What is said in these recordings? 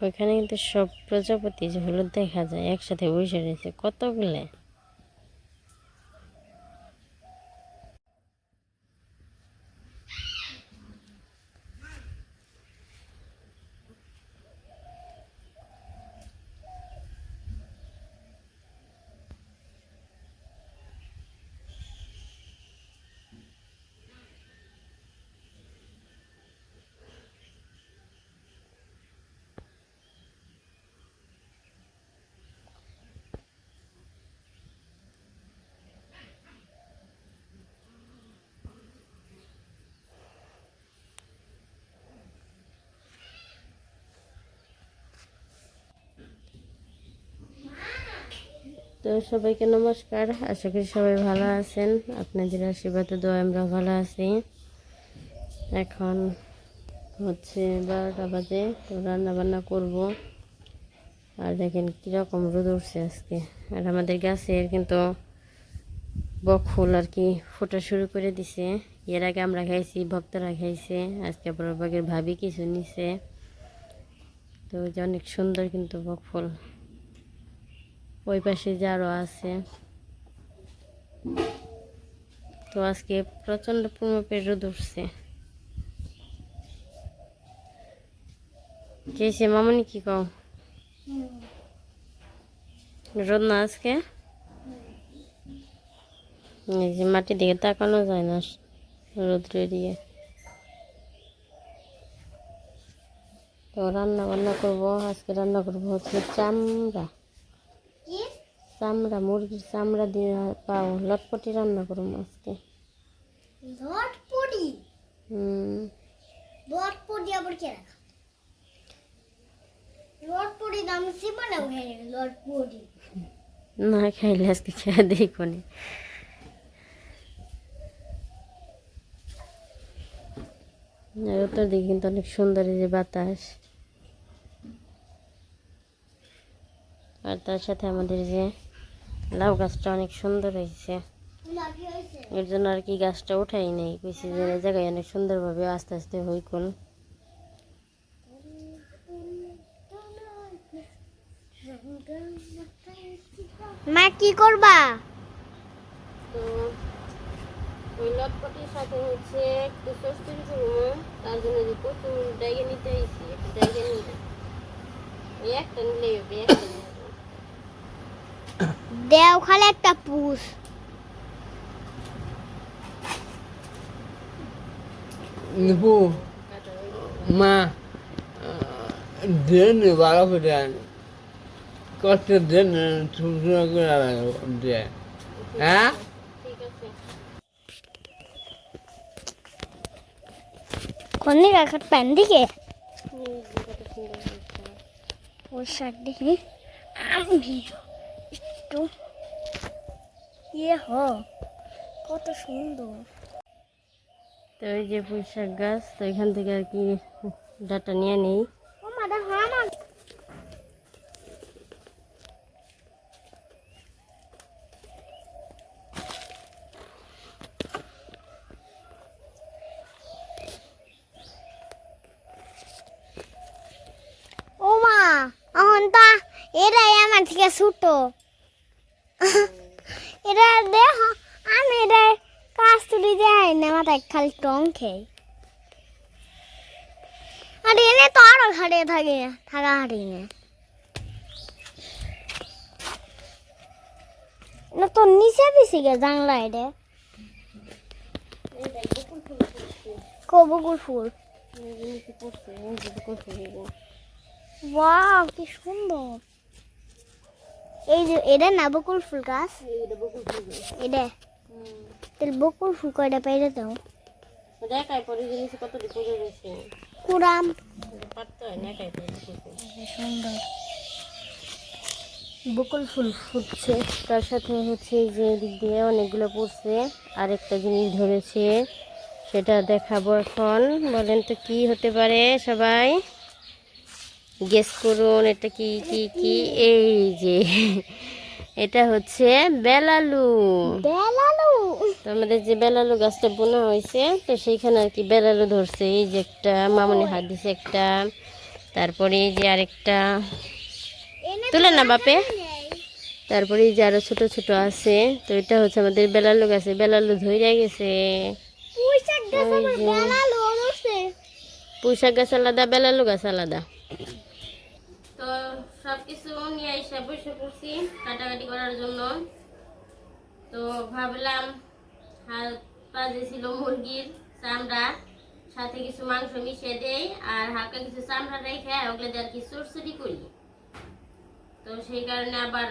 ওইখানে কিন্তু সব প্রজাপতি যে হলুদ দেখা যায় একসাথে বসে রয়েছে। কতগুলো? তো সবাইকে নমস্কার। আশা করি সবাই ভালো আছেন। আপনাদের আশীর্বাদে দোয়া আমরা ভালো আছি। এখন হচ্ছে বারোটা বাজে, তো রান্না বান্না করব। আর দেখেন কীরকম রোদ উঠছে আজকে। আর আমাদের গাছের কিন্তু বক ফুল আর কি ফোটা শুরু করে দিছে। এর আগে আমরা খাইছি, ভক্তরা খাইছে। আজকে বড়বাগের ভাবি কিছু নিছে। তো অনেক সুন্দর কিন্তু বক ফুল ওই পাশে যে আরও আছে। তো আজকে প্রচণ্ড পূর্ণপের রোদ উঠছে। কেছে মামনি কি কও? রোদ না আজকে? মাটির দিকে তাকানো যায় না রোদ্রে দিয়ে। তো রান্না বান্না করব, আজকে রান্না করব হচ্ছে চামড়া। চামড়া মুরগির চামড়া দিয়ে পাও। লটপটি রান্না করব আজকে। লটপটি? হুম। লটপটি আবার কে রাখা? লটপটি দাম সিমানে উঠে লটপটি। না খাইলে আজকে খেয়ে দেখো নি। উত্তর দিকে কিন্তু অনেক সুন্দর যে বাতাস। আর তার সাথে আমাদের যে লাউ গাছটা অনেক সুন্দর হয়েছে। এর জন্য আর কি গাছটা উঠাই নেই কইছি যে জায়গায় অনেক সুন্দরভাবে আস্তে আস্তে হই কোন মা কি করবা? তো ওই লটপটির সাথে হচ্ছে একটু সস্তির করব তার জন্য যে প্রচুর ডাইগে নিতে হয়েছি একটু ডাইগে নিতে ওই একটা নিলেই হবে একটা নিলে। দেও খালে একটা পুষ নিপু। মা দেন ভালো করে কষ্ট দেন শুকনো করে দে হ্যাঁ? ঠিক আছে কোন প্যান দিকে? সুন্দর হয়েছে। পোশাক দেখি। আমি একটু ইয়ে হ। কত সুন্দর। তো ওই যে পুঁইশাক গাছ, তো এখান থেকে আর কি ডাটা নিয়ে নেই ও মাদা হ্যাঁ মা ও মা এখন তা এরাই আমার থেকে ছুটো এটা দেখ আমি এটা কাজ তুলি যাই না মাথায় খালি টং খেয়ে। আর এনে তো আরও হারিয়ে থাকে। থাকা হারিয়ে না তো নিচে পিসি গে জানলা এটা কবকুল ফুল। ওয়াও কি সুন্দর। এই যে এটা না বকুল ফুল গাছ। এটা। তাহলে বকুল ফুল কয়টা পেয়ে দাও পরে পারতে হয় না একাই পরে বকুল ফুল। সুন্দর। বকুল ফুল ফুটছে। তার সাথে হচ্ছে যে দিক দিয়ে অনেকগুলো পড়ছে। আর একটা জিনিস ধরেছে সেটা দেখাবো এখন। বলেন তো কি হতে পারে সবাই? গেস করুন এটা কি কি কি? এই যে। এটা হচ্ছে বেলালু। বেলালু। আমাদের যে বেলালু গাছটা বোনা হয়েছে তো সেইখানে আর কি বেলালু ধরছে। এই যে একটা মামনি হাত দিছে একটা তারপরে এই যে আরেকটা। তুলে না বাপে। তারপরে এই যে আরও ছোট ছোট আছে তো এটা হচ্ছে আমাদের বেলালু গাছে। বেলালু ধইরা গেছে। পুঁই শাক গাছ ওই আমার যে। বেড়ালো ধরছে। পুঁইশাক গাছ আলাদা বেলালু গাছ আলাদা। তো সব কিছু নিয়ে এসে বসে পড়ছি কাটাকাটি করার জন্য। তো ভাবলাম হাত পাজে ছিল মুরগির চামড়া, সাথে কিছু মাংস মিশিয়ে দেই, আর হালকা কিছু চামড়া রেখে ওগুলো দিয়ে আর কি চুরচুরি করি। তো সেই কারণে আবার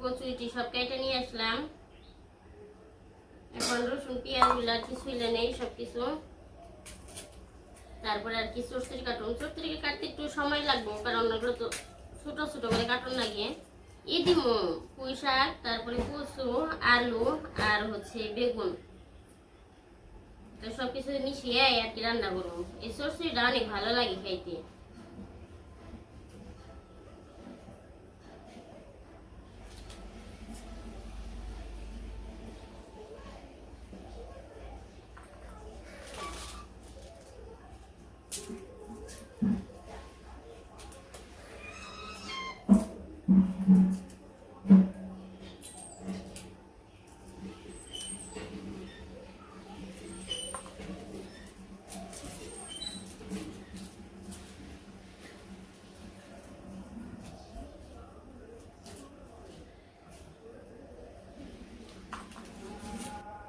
কচুরিটি সব কেটে নিয়ে আসলাম। এখন রসুন, পেঁয়াজগুলো আর কি কিছু নেই সব কিছু তারপরে আর কি চুরচুরি কাটুন চুরচুরি কাটতে একটু সময় লাগবে, কারণ ওগুলো তো ছোট ছোট করে কাটুন লাগিয়ে ই দিমু পুঁই শাক, তারপরে কচু, আলু আর হচ্ছে বেগুন। তো সব মিশিয়ে আর কি রান্না করব। এই সরষেটা অনেক ভালো লাগে খাইতে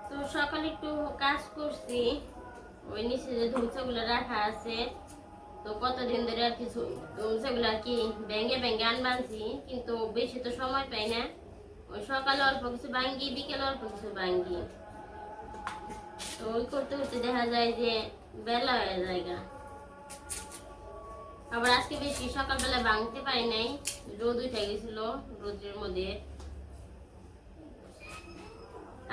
তো সকালে একটু কাজ করছি, ওই নিচে যে ধুমসাগুলো রাখা আছে, তো কতদিন ধরে আর কিছু ধুমসাগুলো আর কি ব্যাঙ্গে ব্যাঙ্গে আনবানছি, কিন্তু বেশি তো সময় পাই না। ওই সকালে অল্প কিছু ভাঙ্গি, বিকেলে অল্প কিছু ভাঙ্গি। তো ওই করতে করতে দেখা যায় যে বেলা হয়ে যায় গা। আবার আজকে বেশি সকালবেলা ভাঙতে পারি নাই, রোদ উঠে গেছিল, রোদের মধ্যে।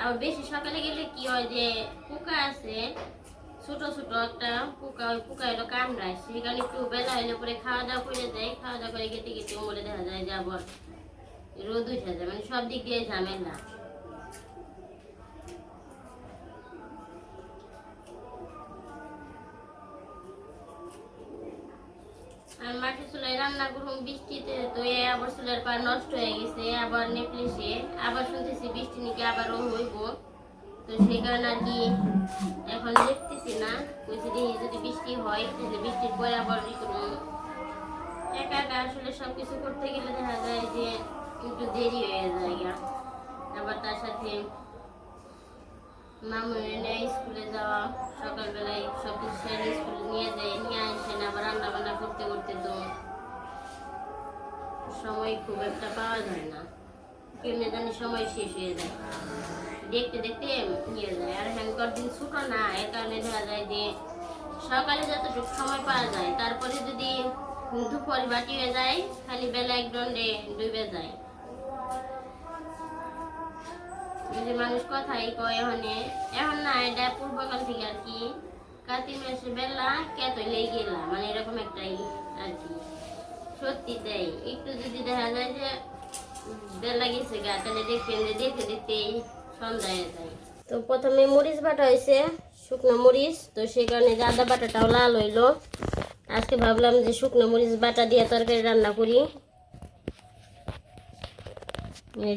আবার বেশি সকালে গেলে কি হয় যে, পোকা আছে, ছোট ছোট একটা পোকা, ওই পোকা এলো কামড়ায়। সেখানে একটু বেলা হইলে পরে খাওয়া দাওয়া করে যায় খাওয়া দাওয়া করে গেতে গেতে মরে দেখা যায় যে রোদ উঠে যায়। মানে সব দিক দিয়ে ঝামেলা। আর মাটির চুলায় রান্না করুন বৃষ্টিতে তো এ আবার চুলার পা নষ্ট হয়ে গেছে আবার নেপলেছে আবার শুনতেছি বৃষ্টি নাকি আবারও হইব। তো সেই কারণে আর কি এখন দেখতেছি না কইছি দেখি যদি বৃষ্টি হয়, তাহলে বৃষ্টির পরে আবার ই করুন একা একা আসলে সব কিছু করতে গেলে দেখা যায় যে একটু দেরি হয়ে যায় আবার তার সাথে মামুনের নেয় স্কুলে যাওয়া, সকালবেলায় সব কিছু সেরে স্কুলে নিয়ে যায়, নিয়ে আসেন আবার রান্না বান্না করতে করতে তো সময় খুব একটা পাওয়া যায় না। কেমনে জানি সময় শেষ হয়ে যায়। দেখতে দেখতে নিয়ে যায়, আর হ্যাঙ্কর দিন ছোটো না এর কারণে দেখা যায় যে সকালে যতটুকু সময় পাওয়া যায়, তারপরে যদি দুপুর বাটি হয়ে যায়, খালি বেলা এক দণ্ডে ডুবে যায়। যে মানুষ কথাই কয় এখানে, এখন না, এটা পূর্বকাল থেকে আর কি। কাতি মাসে বেলা কেত লেগে গেলাম মানে এরকম একটাই আর কি। সত্যি তাই, একটু যদি দেখা যায় যে বেলা গেছে গা, তাহলে দেখবেন যে দেখতে দেখতেই সন্ধ্যা হয়ে যায় তো প্রথমে মরিচ বাটা হয়েছে, শুকনো মরিচ, তো সেই কারণে যে আদা বাটাটাও লাল হইল। আজকে ভাবলাম যে শুকনো মরিচ বাটা দিয়ে তরকারি রান্না করি।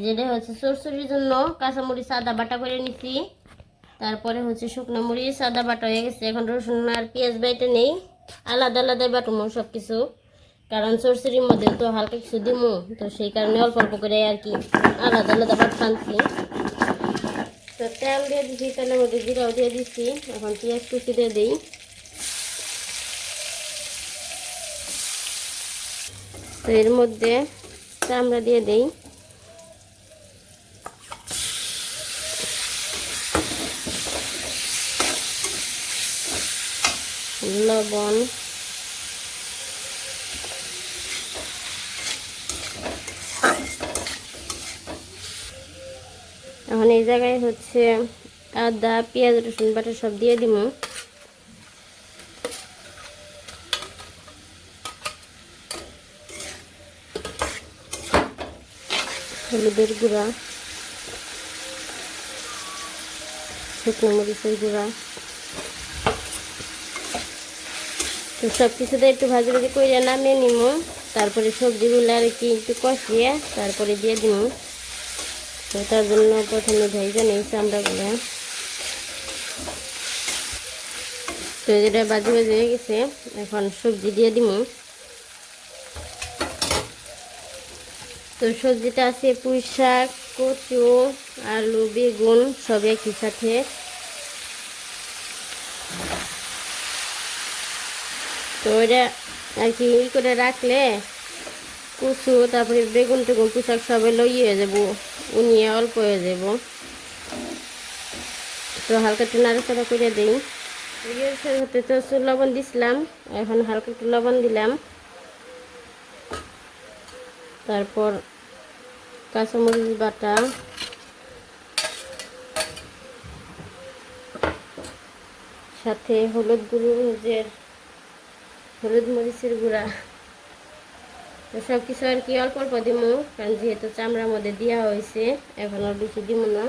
যেটা হচ্ছে সরসরির জন্য কাঁচা কাঁচামরিচ আদা বাটা করে নিছি। তারপরে হচ্ছে শুকনো মরিচ আদা বাটা হয়ে গেছে। এখন রসুন আর পেঁয়াজ বাইটে নেই। আলাদা আলাদা বাটুমো সব কিছু কারণ সরসরির মধ্যে তো হালকা কিছু দিমু, তো সেই কারণে অল্প অল্প করে আর কি আলাদা আলাদা বাট টানছি তো তেল দিয়ে দিছি, তেলের মধ্যে জিরাও দিয়ে দিচ্ছি এখন পেঁয়াজ কুচি দিয়ে দিই। তো এর মধ্যে চামড়া দিয়ে দেই। লবণ। এখন এই জায়গায় হচ্ছে আদা, পেঁয়াজ, রসুন বাটা সব দিয়ে দিব। হলুদের গুঁড়া, শুকনো মরিচের গুঁড়া। তো সব কিছুতে একটু ভাজি ভাজি করে নামিয়ে নিব তারপরে সবজিগুলো আর কি একটু কষিয়ে তারপরে দিয়ে দিব তো তার জন্য প্রথমে ভেজে নিই চামড়াগুলো তো যেটা বাজি বাজি হয়ে গেছে, এখন সবজি দিয়ে দিব তো সবজিটা আছে পুঁই শাক কচু, আলু, বেগুন সব একই সাথে। তো ওইটা আর কি ই করে রাখলে কুচু, তারপরে বেগুন টেগুন পুঁই শাক সবাই লইয়ে যাব, উনিয়ে অল্প হয়ে যাব। তো হালকা একটু নাড়াচাড়া করে দিই। হতে তো লবণ দিছিলাম, এখন হালকা একটু লবণ দিলাম। তারপর কাঁচামরিচ বাটা। সাথে হলুদ গুঁড়ো নিজের হলুদ মরিচের গুঁড়া। তো সব কিছু আর কি অল্প অল্প দিব কারণ যেহেতু চামড়ার মধ্যে দেওয়া হয়েছে এখন আর বেশি দিব না।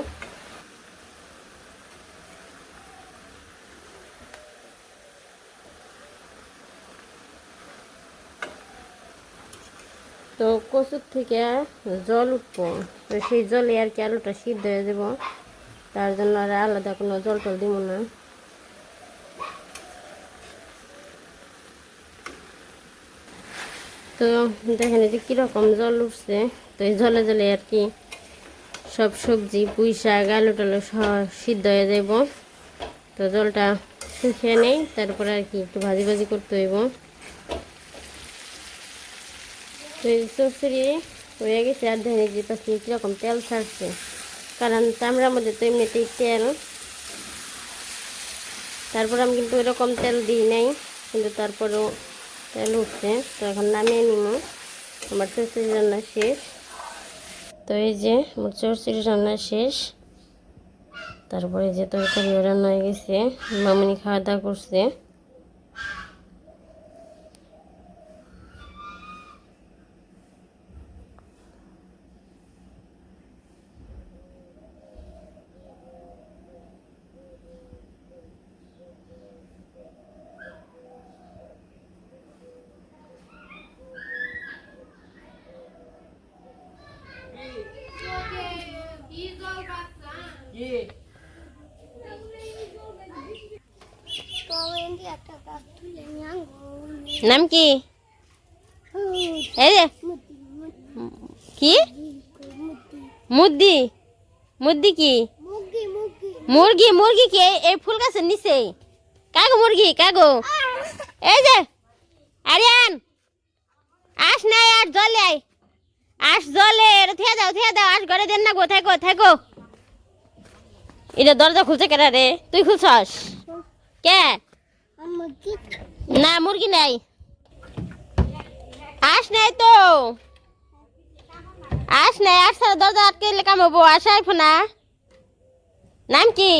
তো কচুর থেকে জল উঠবো। তো সেই জলে আর কি আলুটা সিদ্ধ হয়ে যাব। তার জন্য আর আলাদা কোনো জল টল দিব না। তো দেখেন এই যে কীরকম জল উঠছে, তো এই জলে জলে আর কি সব সবজি, পুঁই শাক, আলু টালু সিদ্ধ হয়ে যাব তো জলটা শুকিয়ে নেই, তারপরে আর কি একটু ভাজি ভাজি করতে হইব। তো এই চচ্চড়ি হয়ে গেছে, আর দেখেন যে পাশে কীরকম তেল ছাড়ছে। কারণ চামড়ার মধ্যে তো এমনিতেই তেল। তারপর আমি কিন্তু এরকম তেল দিই নাই, কিন্তু তারপরেও তেল উঠছে, তো এখন নামিয়ে নিব। আমার চচ্চড়ি রান্না শেষ। তো এই যে আমার চচ্চড়ি রান্না শেষ। তারপরে যে তরকারিও রান্না হয়ে গেছে। মামনি খাওয়া দাওয়া করছে পরেন্দি একটা কাপ তুলে নিয়ে আনব। নাম কি? যে। মুদি, মুদি, কি? কি। মুরগি মুরগি কি? এই- ফুল গাছের নিচে। কাগো মুরগি কাগো। এই যে। আরিয়ান আস নাই আর জলে। আয় আস জলে থিয়া দাও থিয়া দাও। আস ঘরে দেন না গো থাকো থাকো। এটা দরজা খুলছে কেন রে? তুই খুলছস? কে। না মুরগি নাই। আস নাই তো। আস নাই আস ছাড়া দরজা আটকে এলে কাম হব। আস আইফো না। নাম কি?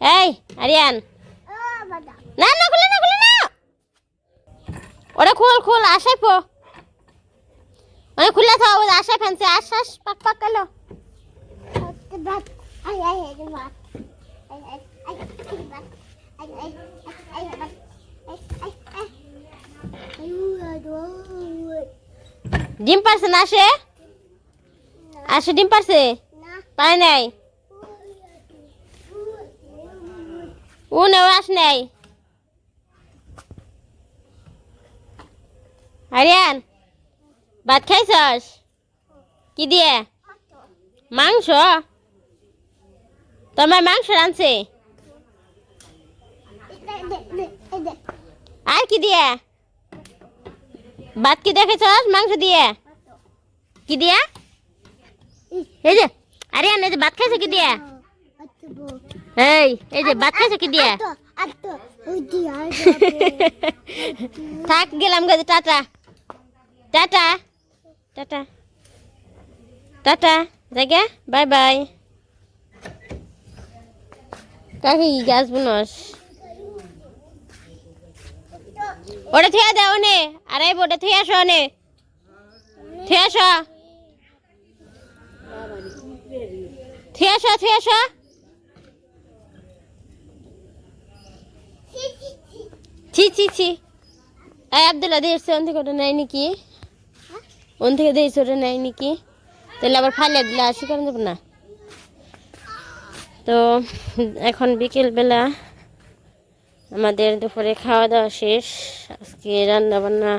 এই আরিয়ান। না না খুলে না খুলে না। খোল খোল আসাই পো ওরে খুলে থাও আসাই ফেনছে। আস আস পাক পাক কালো। আই, আই, আই। আই, আই, আই, ডিম পারছে না আসে আসে ডিম পারছে। পায় নাই? ও নেও, আস নাই। আরিয়ান, ভাত খাইছস? কি দিয়ে? মাংস? তোমার মাংস রাঁধছে। আর কি দিয়ে? ভাত কি দেখেছস? মাংস দিয়ে? কি দিয়া? এই যে আরিয়ান এই যে ভাত খাইছে কি দিয়ে? এই এই যে ভাত খাইছে কি দিয়ে? আর। থাক গেলাম গাছে টাটা। টাটা। টাটা। টাটা জায়গা বাই বাই। কাকে কি গাছ বুনস? ওটা থুয়া দাও নে। আরে ওটা থুয়ে আসো নে। থুয়ে আসো থুয়ে আসো থুয়ে আসো ছি ছি ছি। এই আবদুল্লাহ দিয়েছে ওন থেকে ওটা নেয় নাকি? ওন থেকে দিয়েছে ওটা নেয় নাকি? তাহলে আবার ফালিয়ে দিলে আর শিকার দেবো না। তো এখন বিকেলবেলা আমাদের দুপুরে খাওয়া দাওয়া শেষ। আজকে রান্না বান্না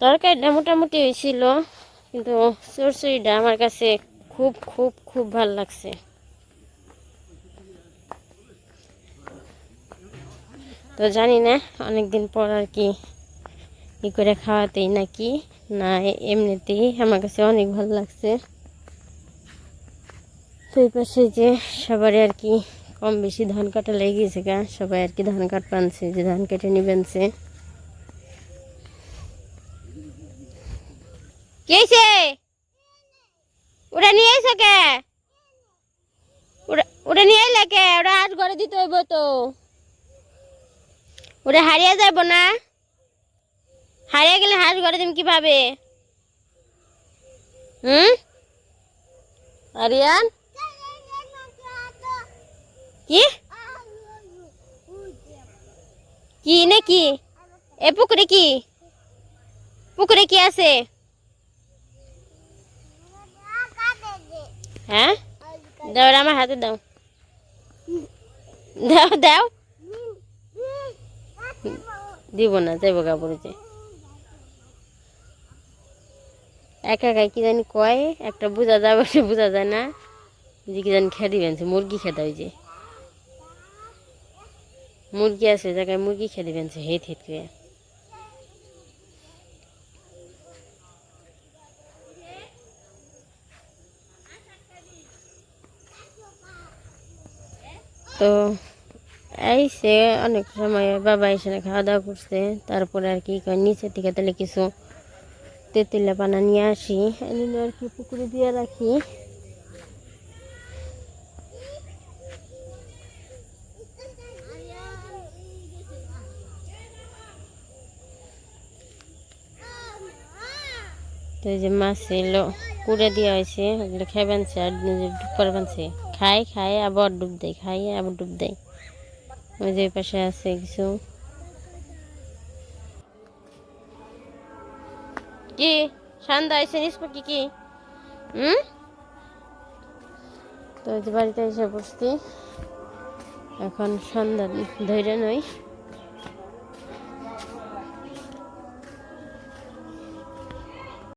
তরকারিটা মোটামুটি হয়েছিল, কিন্তু চরচড়িটা আমার কাছে খুব খুব খুব ভালো লাগছে। তো জানি না, অনেকদিন পর আর কি ই করে খাওয়াতেই নাকি, না, এমনিতেই আমার কাছে অনেক ভালো লাগছে। তো এই পাশে যে সবারই আর কি কম বেশি ধান কাটা লেগে গেছে গা। সবাই আর কি ধান কাট পানছে, যে ধান কেটে নিবেনছে। কে হইছে? ওটা নিয়ে এসো কে? ওটা নিয়ে এলে কে? ওটা আজ ঘরে দিতে হইব তো। ওটা হারিয়ে যাব না? হারিয়ে গেলে হাঁস ঘরে তুমি কীভাবে? হুম? আরিয়ান? কি? কি নাকি এ, পুকুরে কি? পুকুরে কি আছে? হ্যাঁ? দাও, আমার হাতে দাও। দাও দাও। দিব না, যাইব কাপড়ে একা একা কি জানি কয়? একটা বোঝা যাবে বোঝা যায় না। যে কি জানি খেয়ে দিবেন মুরগি খেতে হয়েছে মুরগি আছে জায়গায় মুরগি খেয়ে দিবেন সে হেত হেত করে। তো এইসে অনেক সময় বাবা এসে খাওয়া দাওয়া করছে, তারপরে আর কি নিচে থেকে তাহলে কিছু তেঁতুলা পানা নিয়ে আসি। এনে আর কি পুকুরে দিয়ে রাখি। তো এই যে মাছ এলো, কুড়ে দেওয়া হয়েছে, ওগুলো খেয়ে বানছে, আর ডুব করে বানছে। খায় খায় আবার ডুব দেয় খায় আবার ডুব দেয়। ওই যে পাশে আছে কিছু। কি? সন্ধ্যা এসে নিষ্পত্তি কি? হুম? তো বাড়িতে এসে বসছি। এখন সন্ধ্যা, ধৈর্য নই।